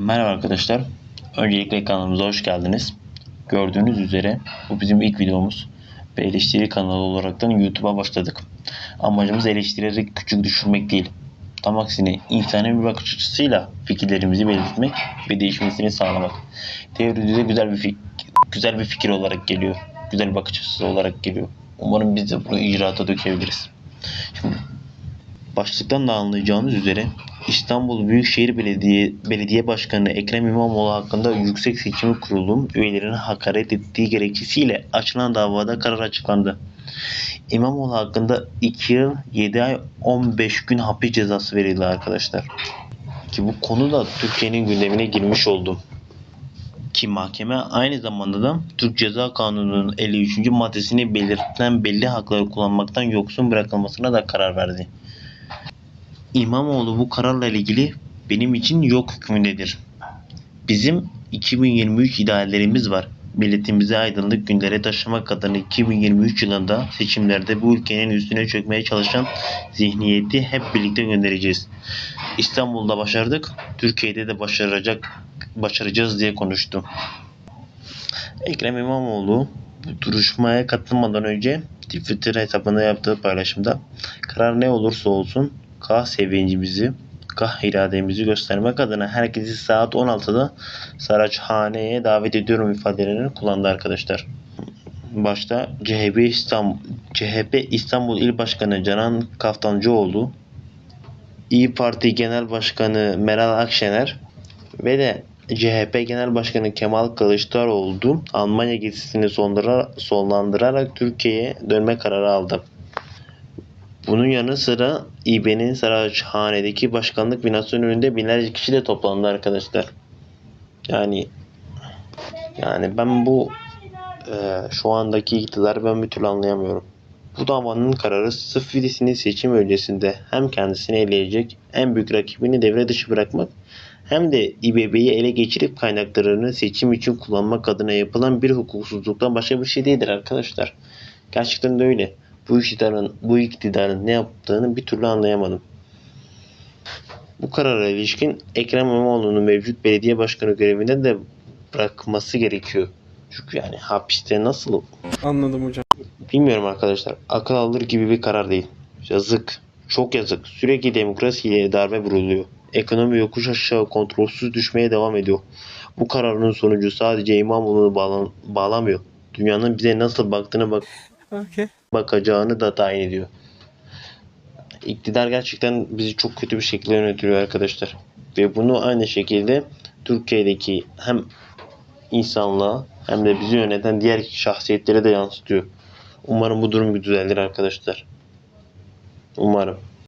Merhaba arkadaşlar. Öncelikle kanalımıza hoş geldiniz. Gördüğünüz üzere bu bizim ilk videomuz ve eleştiri kanalı olaraktan YouTube'a başladık. Amacımız eleştirerek küçük düşürmek değil. Tam aksine insani bir bakış açısıyla fikirlerimizi belirtmek ve değişmesini sağlamak. Teoride güzel bir fik- güzel bir fikir olarak geliyor. Güzel bir bakış açısı olarak geliyor. Umarım biz de bunu icraata dökebiliriz. Şimdi Başlıktan da anlayacağınız üzere İstanbul Büyükşehir Belediye Belediye Başkanı Ekrem İmamoğlu hakkında Yüksek Seçim Kurulu üyelerine hakaret ettiği gerekçesiyle açılan davada karar açıklandı. İmamoğlu hakkında 2 yıl 7 ay 15 gün hapis cezası verildi arkadaşlar. Ki bu konu da Türkiye'nin gündemine girmiş oldu. Ki mahkeme aynı zamanda da Türk Ceza Kanunu'nun 53. maddesini belirtilen belli hakları kullanmaktan yoksun bırakılmasına da karar verdi. İmamoğlu bu kararla ilgili benim için yok hükmündedir. Bizim 2023 ideallerimiz var. Milletimizi aydınlık günlere taşımak adına 2023 yılında seçimlerde bu ülkenin üstüne çökmeye çalışan zihniyeti hep birlikte göndereceğiz. İstanbul'da başardık, Türkiye'de de başaracak başaracağız diye konuştu. Ekrem İmamoğlu bu duruşmaya katılmadan önce Twitter hesabında yaptığı paylaşımda karar ne olursa olsun kah sevincimizi kah irademizi göstermek adına herkesi saat 16'da Saraçhane'ye davet ediyorum ifadelerini kullandı arkadaşlar. Başta CHP İstanbul, CHP İstanbul İl Başkanı Canan Kaftancıoğlu, İyi Parti Genel Başkanı Meral Akşener ve de CHP Genel Başkanı Kemal Kılıçdaroğlu Almanya gezisini sonlandırarak Türkiye'ye dönme kararı aldı. Bunun yanı sıra İB'nin Saraçhane'deki başkanlık binasının önünde binlerce kişi de toplandı arkadaşlar. Yani yani ben bu e, şu andaki iktidarı ben bir türlü anlayamıyorum. Bu davanın kararı Sıfidis'in seçim öncesinde hem kendisini eleyecek en büyük rakibini devre dışı bırakmak hem de İBB'yi ele geçirip kaynaklarını seçim için kullanmak adına yapılan bir hukuksuzluktan başka bir şey değildir arkadaşlar. Gerçekten de öyle. Bu iktidarın, bu iktidarın ne yaptığını bir türlü anlayamadım. Bu karara ilişkin Ekrem İmamoğlu'nun mevcut belediye başkanı görevinden de bırakması gerekiyor. Çünkü yani hapiste nasıl Anladım hocam. Bilmiyorum arkadaşlar. Akıl alır gibi bir karar değil. Yazık. Çok yazık. Sürekli demokrasiye darbe vuruluyor. Ekonomi yokuş aşağı kontrolsüz düşmeye devam ediyor. Bu kararın sonucu sadece İmamoğlu'nu bağlan- bağlamıyor. Dünyanın bize nasıl baktığına bak Okay. bakacağını da tayin ediyor. İktidar gerçekten bizi çok kötü bir şekilde yönetiyor arkadaşlar. Ve bunu aynı şekilde Türkiye'deki hem insanlığa hem de bizi yöneten diğer şahsiyetlere de yansıtıyor. Umarım bu durum bir düzelir arkadaşlar. Umarım.